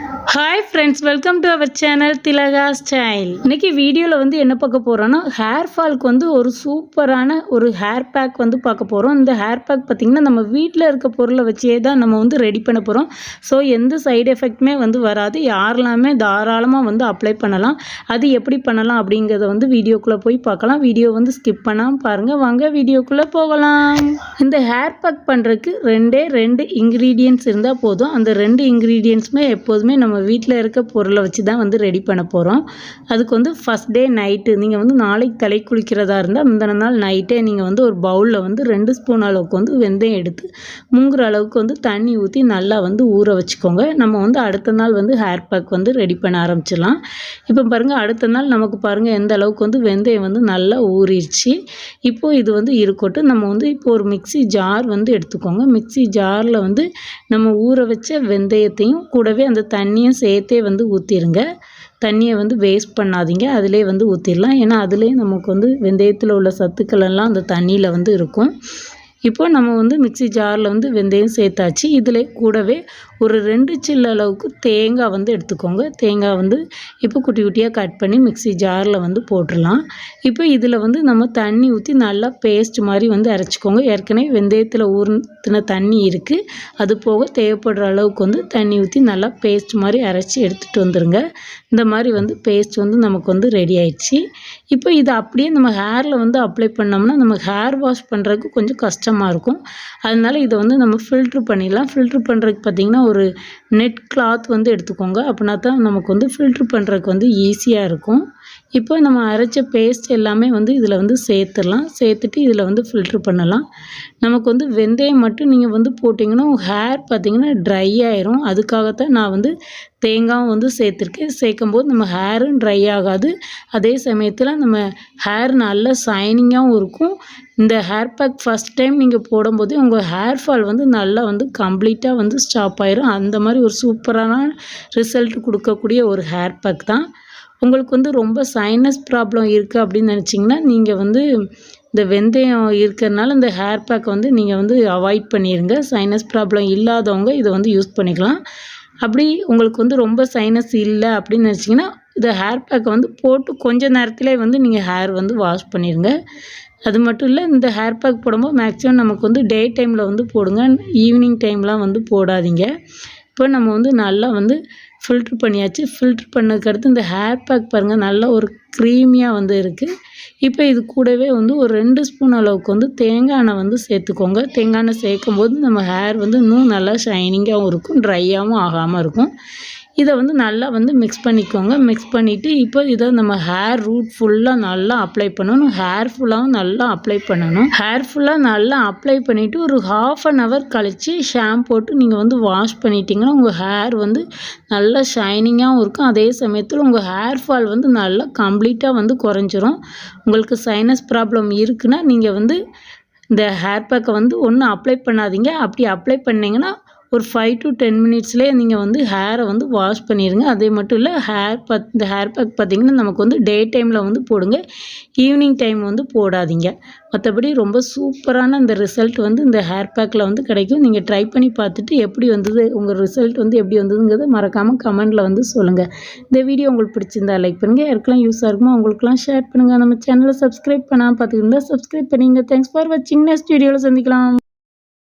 Hi friends welcome to our channel Thilaga style இன்னைக்கு வீடியோவில் வந்து என்ன பார்க்க போகிறோன்னா ஹேர் ஃபால்க்கு வந்து ஒரு சூப்பரான ஒரு ஹேர் பேக் வந்து பார்க்க போகிறோம் இந்த ஹேர் பேக் பார்த்திங்கன்னா நம்ம வீட்டில் இருக்க பொருளை வச்சே தான் நம்ம வந்து ரெடி பண்ண போகிறோம் ஸோ எந்த சைடு எஃபெக்ட்டுமே வந்து வராது. யாரெல்லாமே தாராளமாக வந்து அப்ளை பண்ணலாம். அது எப்படி பண்ணலாம் அப்படிங்கிறத வந்து வீடியோக்குள்ளே போய் பார்க்கலாம். வீடியோ வந்து ஸ்கிப் பண்ணாமல் பாருங்கள் வாங்க வீடியோக்குள்ளே போகலாம். இந்த ஹேர் பேக் பண்ணுறதுக்கு ரெண்டே ரெண்டு இன்க்ரீடியன்ட்ஸ் இருந்தால் போதும். அந்த ரெண்டு இன்க்ரீடியன்ட்ஸுமே எப்போதுமே நம்ம வீட்டில் இருக்க பொருளை வச்சு தான் வந்து ரெடி பண்ண போகிறோம் அதுக்கு வந்து ஃபஸ்ட் டே நைட்டு நீங்கள் வந்து நாளைக்கு தலை குளிக்கிறதா இருந்தால் முந்தின நாள் நைட்டே நீங்கள் வந்து ஒரு பவுலில் வந்து ரெண்டு ஸ்பூன் அளவுக்கு வந்து வெந்தயம் எடுத்து முங்குற அளவுக்கு வந்து தண்ணி ஊற்றி நல்லா வந்து ஊற வச்சுக்கோங்க. நம்ம வந்து அடுத்த நாள் வந்து ஹேர் பேக் வந்து ரெடி பண்ண ஆரம்பிச்சிடலாம். இப்போ பாருங்கள் அடுத்த நாள் நமக்கு பாருங்கள் எந்த அளவுக்கு வந்து வெந்தயம் வந்து நல்லா ஊறிடுச்சு. இப்போது இது வந்து இருக்கட்டும். நம்ம வந்து இப்போ ஒரு மிக்சி ஜார் வந்து எடுத்துக்கோங்க. மிக்சி ஜாரில் வந்து நம்ம ஊற வச்ச வெந்தயத்தையும் கூடவே அந்த தண்ணியும் சேர்த்தே வந்து ஊற்றிடுங்க தண்ணியை வந்து வேஸ்ட் பண்ணாதீங்க. அதிலே வந்து ஊற்றிடலாம் ஏன்னா அதிலே நமக்கு வந்து வெந்தயத்தில் உள்ள சத்துக்கள் எல்லாம் அந்த தண்ணியில் வந்து இருக்கும். இப்போ நம்ம வந்து மிக்சி ஜாரில் வந்து வெந்தயம் சேர்த்தாச்சு. இதில் கூடவே ஒரு ரெண்டு சில்லு அளவுக்கு தேங்காய் வந்து எடுத்துக்கோங்க. தேங்காய் வந்து இப்போ குட்டி குட்டியாக கட் பண்ணி மிக்சி ஜாரில் வந்து போட்டுடலாம். இப்போ இதில் வந்து நம்ம தண்ணி ஊற்றி நல்லா பேஸ்ட் மாதிரி வந்து அரைச்சிக்கோங்க. ஏற்கனவே வெந்தயத்தில் ஊர்த்தின தண்ணி இருக்குது அது போக தேவைப்படுற அளவுக்கு வந்து தண்ணி ஊற்றி நல்லா பேஸ்ட் மாதிரி அரைச்சி எடுத்துகிட்டு வந்துடுங்க இந்த மாதிரி வந்து பேஸ்ட் வந்து நமக்கு வந்து ரெடி ஆயிடுச்சு. இப்போ இதை அப்படியே நம்ம ஹேரில் வந்து அப்ளை பண்ணோம்னா நம்ம ஹேர் வாஷ் பண்ணுறதுக்கு கொஞ்சம் கஷ்டமாக இருக்கும். அதனால் இதை வந்து நம்ம ஃபில்ட்ரு பண்ணிடலாம். ஃபில்ட்ரு பண்ணுறதுக்கு பார்த்திங்கன்னா ஒரு நெட் கிளாத் வந்து எடுத்துக்கோங்க. அப்படின்னா தான் நமக்கு வந்து ஃபில்ட்ரு பண்ணுறக்கு வந்து ஈஸியாக இருக்கும். இப்போ நம்ம அரைச்ச பேஸ்ட் எல்லாமே வந்து இதில் வந்து சேர்த்துடலாம். சேர்த்துட்டு இதில் வந்து ஃபில்ட்ரு பண்ணலாம். நமக்கு வந்து வெந்தயம் மட்டும் நீங்கள் வந்து போட்டிங்கன்னா ஹேர் பார்த்திங்கன்னா ட்ரை ஆயிரும். அதுக்காகத்தான் நான் வந்து தேங்காயும் வந்து சேர்த்துருக்கேன். சேர்க்கும்போது நம்ம ஹேரும் ட்ரை ஆகாது. அதே சமயத்தில் நம்ம ஹேர் நல்ல ஷைனிங்காகவும் இருக்கும். இந்த ஹேர் பேக் ஃபஸ்ட் டைம் நீங்கள் போடும்போது உங்கள் ஹேர் ஃபால் வந்து நல்லா வந்து கம்ப்ளீட்டாக வந்து ஸ்டாப் ஆயிரும். அந்த மாதிரி ஒரு சூப்பரான ரிசல்ட் கொடுக்கக்கூடிய ஒரு ஹேர் பேக் தான். உங்களுக்கு வந்து ரொம்ப சைனஸ் ப்ராப்ளம் இருக்குது அப்படின்னு நினச்சிங்கன்னா நீங்கள் வந்து இந்த வெந்தயம் இருக்கிறதுனால இந்த ஹேர் பேக் வந்து நீங்கள் வந்து அவாய்ட் பண்ணிடுங்க சைனஸ் ப்ராப்ளம் இல்லாதவங்க இதை வந்து யூஸ் பண்ணிக்கலாம். அப்படி உங்களுக்கு வந்து ரொம்ப சைனஸ் இல்லை அப்படின்னு நினச்சிங்கன்னா இந்த ஹேர் பேக்கை வந்து போட்டு கொஞ்ச நேரத்திலே வந்து நீங்கள் ஹேர் வந்து வாஷ் பண்ணிடுங்க அது மட்டும் இல்லை இந்த ஹேர் பேக் போடும்போது மேக்ஸிமம் நமக்கு வந்து டே டைமில் வந்து போடுங்க. ஈவினிங் டைம்லாம் வந்து போடாதீங்க. இப்போ நம்ம வந்து நல்லா வந்து ஃபில்ட்ரு பண்ணியாச்சு. ஃபில்ட்ரு பண்ணதுக்கடுத்து இந்த ஹேர் பேக் பாருங்கள் நல்லா ஒரு க்ரீமியாக வந்து இருக்குது இப்போ இது கூடவே வந்து ஒரு ரெண்டு ஸ்பூன் அளவுக்கு வந்து தேங்காய் எண்ணெய் வந்து சேர்த்துக்கோங்க. தேங்காய் எண்ணெய் சேர்க்கும் போது நம்ம ஹேர் வந்து இன்னும் நல்லா ஷைனிங்காகவும் இருக்கும் ட்ரையாகவும் ஆகாமல் இருக்கும். இதை வந்து நல்லா வந்து மிக்ஸ் பண்ணிக்கோங்க. மிக்ஸ் பண்ணிவிட்டு இப்போ இதை நம்ம ஹேர் ரூட் ஃபுல்லாக நல்லா அப்ளை பண்ணணும். ஹேர் ஃபுல்லாகவும் நல்லா அப்ளை பண்ணணும். ஹேர் ஃபுல்லாக நல்லா அப்ளை பண்ணிவிட்டு ஒரு ஹாஃப் அன் ஹவர் கழித்து ஷாம் போட்டு நீங்கள் வந்து வாஷ் பண்ணிட்டீங்கன்னா உங்கள் ஹேர் வந்து நல்லா ஷைனிங்காகவும் இருக்கும். அதே சமயத்தில் உங்கள் ஹேர் ஃபால் வந்து நல்லா கம்ப்ளீட்டாக வந்து குறைஞ்சிரும். உங்களுக்கு சைனஸ் ப்ராப்ளம் இருக்குன்னா நீங்கள் வந்து இந்த ஹேர் பேக்கை வந்து ஒன்றும் அப்ளை பண்ணாதீங்க. அப்படி அப்ளை பண்ணிங்கன்னா ஒரு ஃபைவ் டு டென் மினிட்ஸ்லேயே நீங்கள் வந்து ஹேரை வந்து வாஷ் பண்ணிடுங்க அதே மட்டும் இல்லை ஹேர் பத் இந்த ஹேர் பேக் பார்த்திங்கன்னா நமக்கு வந்து டே டைமில் வந்து போடுங்க. ஈவினிங் டைம் வந்து போடாதீங்க. மற்றபடி ரொம்ப சூப்பரான இந்த ரிசல்ட் வந்து இந்த ஹேர் பேக்கில் வந்து கிடைக்கும். நீங்கள் ட்ரை பண்ணி பார்த்துட்டு எப்படி வந்தது உங்கள் ரிசல்ட் வந்து எப்படி வந்ததுங்கிறத மறக்காமல் கமெண்டில் வந்து சொல்லுங்கள் இந்த வீடியோ உங்களுக்கு பிடிச்சிருந்தா லைக் பண்ணுங்கள் யாருக்கெல்லாம் யூஸாக இருக்குமோ அவங்களுக்குலாம் ஷேர் பண்ணுங்கள் நம்ம சேனலை சப்ஸ்கிரைப் பண்ணாமல் பார்த்துக்கிருந்தா சப்ஸ்கிரைப் பண்ணிங்க. தேங்க்ஸ் ஃபார் வாட்சிங் நெக்ஸ்ட் வீடியோவில் சந்திக்கலாம்.